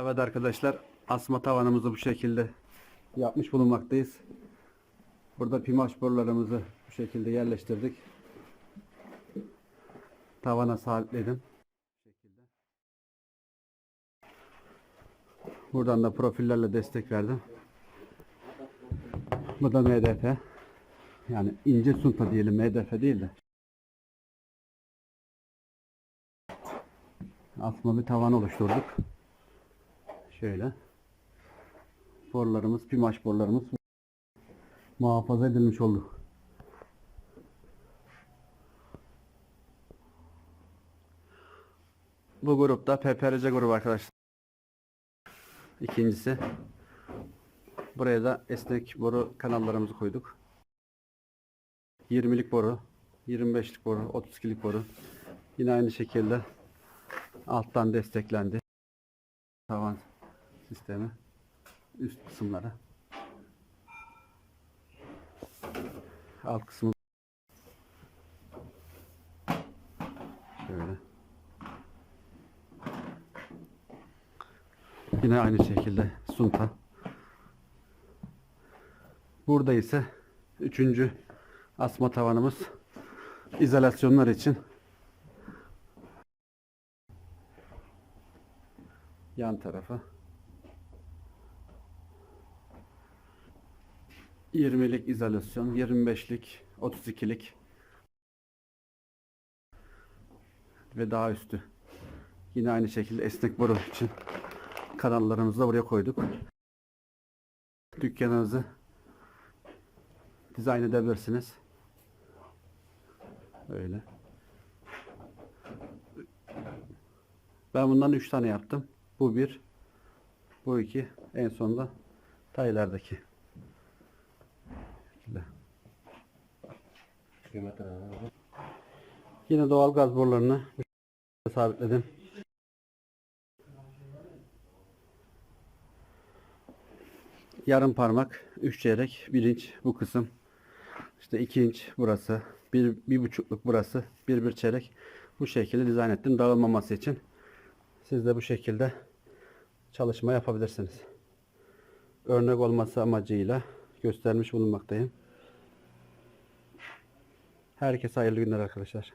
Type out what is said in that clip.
Evet arkadaşlar asma tavanımızı bu şekilde yapmış bulunmaktayız. Burada pimaş borularımızı bu şekilde yerleştirdik. Tavana sabitledim. Buradan da profillerle destek verdim. Bu da MDF. Yani ince sunta diyelim MDF değil de. Asma bir tavan oluşturduk. Şöyle. Borularımız, pimaş borularımız muhafaza edilmiş oldu. Bu grupta PPRC grubu arkadaşlar. İkincisi. Buraya da esnek boru kanallarımızı koyduk. 20'lik boru, 25'lik boru, 32'lik boru. Yine aynı şekilde alttan desteklendi. Tavan sistemi üst kısımlara. Alt kısmı şöyle. Yine aynı şekilde sunta. Burada ise üçüncü asma tavanımız izolasyonlar için yan tarafa 20'lik izolasyon, 25'lik, 32'lik ve daha üstü. Yine aynı şekilde esnek boru için kanallarımızı da buraya koyduk. Dükkanınızı dizayn edebilirsiniz. Öyle. Ben bundan 3 tane yaptım. Bu bir, bu iki, en sonunda taylardaki. Yine doğal gaz borularını sabitledim. Yarım parmak, 3 çeyrek, 1 inç bu kısım. İşte 2 inç burası, 1 bir, buçukluk burası, 1 bir çeyrek. Bu şekilde dizayn ettim dağılmaması için. Siz de bu şekilde çalışma yapabilirsiniz. Örnek olması amacıyla göstermiş bulunmaktayım. Herkese hayırlı günler arkadaşlar.